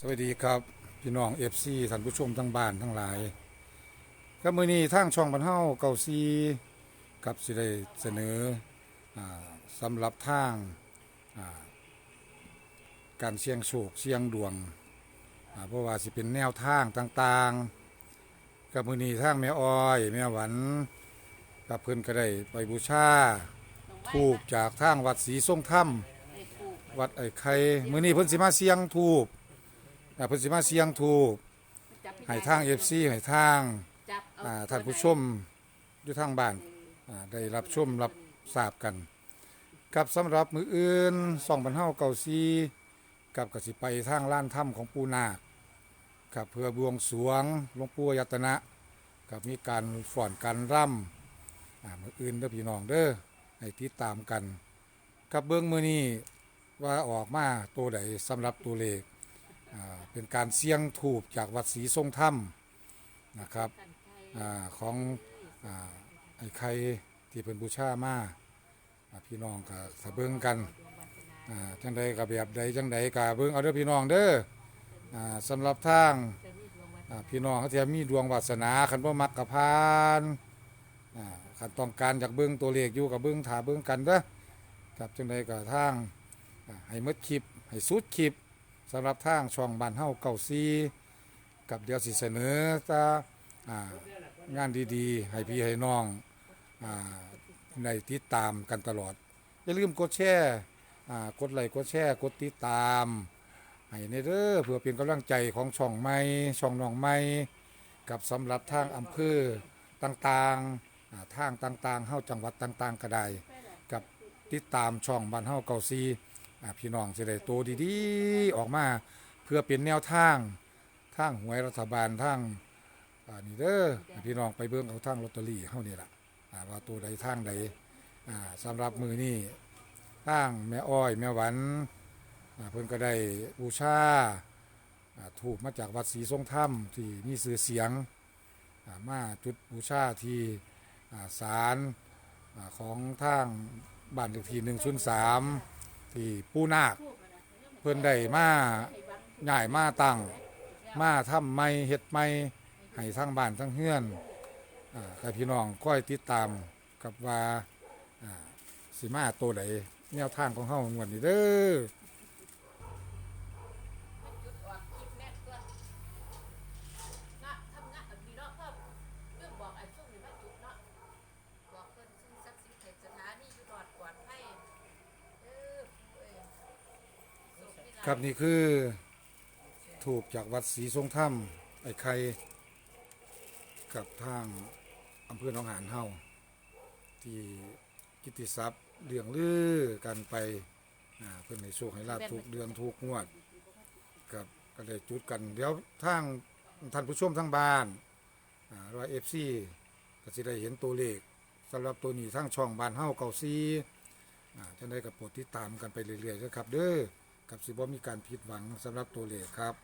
สวัสดีครับ พี่น้องเอฟซีท่านผู้ชมทั้งบ้านทั้งหลายก็มือนี้ทางช่องบรรเทาเก่าซีกับสิได้เสนออาสำหรับทางการเสี่ยงโชคเสี่ยงดวงเพราะว่าสิเป็นแนวทางต่างๆ กับมือนี้ทางแม่อ้อยแม่หวันกับเพิ่นก็ได้ไปบูชาทูบจากทางวัดศรีทรงธรรมวัดไอ้ไข่มือนี้เพิ่นสิมาเสียงทูบ อ่าเพิ่นสิมาเสียงทูบให้ทาง FC ให้ทางอ่าท่านผู้ชมอยู่ทางบ้านอ่าได้รับชมรับทราบกัน กับสำหรับมืออื่นส่องบรรเทาเก่าซีกับกสิไปทางล้านถ้ำของปูนาคกับเพื่อบวงสรวงหลวงปู่อายตนะ กับมีการฟ้อนการร่ำอ่ามืออื่นเด้อพี่น้องเด้อให้ติดตามกัน กับเบื้องมือนี้ว่าออกมาตัวใดสำหรับตัวเลขอ่า เป็นการเสี่ยงถูกจากวัดศรีทรงธรรมนะครับอของอไอ้ไข่ที่เป็นบูชามาพี่น้องก็สะเบิ้งกันจังใดกับแบบใดจังใดกับเบิ้งเอาเด้อพี่น้องเด้ออ่าสำหรับทางอ่าพี่น้องเขาจะมีดวงวาสนาขันบ่มักกับพานขันต้องการจากเบิ้งตัวเลขอยู่กับเบิ้งถาเบิ้งกันเด้อกับจังใดกับทางอ่าให้มดคลิปให้สุดคลิป สำหรับทางช่องบ้านเฮาเก่าซีกับเดี๋ยวสิเสนอตาอ่างานดีๆ ให้พี่ให้น้องอ่าในติดตามกันตลอด อย่าลืมกดแชร์อ่ากดไลค์กดแชร์กดติดตามให้ในเด้อเพื่อเป็นกำลังใจของช่องใหม่ช่องน้องใหม่กับสำหรับทางอำเภอต่างๆอ่าทางต่างๆเฮาจังหวัดต่างๆก็ได้กับติดตามช่องบ้านเฮาเก่าซี อ่าพี่น้องจะได้โตวดีๆ ออกมาเพื่อเป็นแนวทางทางหวยรัฐบาลทางอ่านี่เด้อให้พี่น้องไปเบิ่งเอาทางลอตเตอรี่เฮานี่ล่ะอ่าว่าตัวใดทางใดอ่าสำหรับมือนี้ทางแม่อ้อย แม่หวันอ่าเพิ่นก็ได้บูชาอ่าถูกมาจากวัดศรีทรงธรรมที่มีชื่อเสียงอ่ามาจุดบูชาที่อ่าศาล อ่าของทางบ้านเลขที่103 ที่ปูนาคเพิ่นได้มาใหญ่มาตั้งมาทำไม่เฮ็ดไม่ให้ทั้งบ้านทั้งเฮือนอ่าให้พี่น้องก้อยติดตามกับว่าอ่าสิมาตัวใดแนวทางของเฮางวดนี้เด้อ นะทำงานแบบนี้เนาะเพิ่มเรื่องบอกไอ้ช่วงนี้ว่าจุดเนาะบอกเพิ่นซึ่งศักดิ์สิทธิ์เขตสถานีอยู่รอดปลอดภัยเออเอ้ยโช คดีหลายครับนี่คือถูกจากวัดศรีทรงธรรมไอ้ไข่กับทางอำเภอหนองหานเฮาที่กิตติศัพย์เรื่องลือกันไปอ่าเพื่อนในโชคให้ลาบทุกเดือนทุกงวดกับก็ได้จุดกัน เดี๋ยวทางท่านผู้ชมทั้งบ้านอ่าว่าเอฟซีก็จะได้เห็นตัวเลขสำหรับตัวนี้ทั้งช่องบ้านเฮาเก่าซีอ่าจะได้กับโปรดติดตามกันไปเรื่อยๆนะครับเด้อ กับสิบ่มีการผิดหวังสำหรับตัวเลขครับ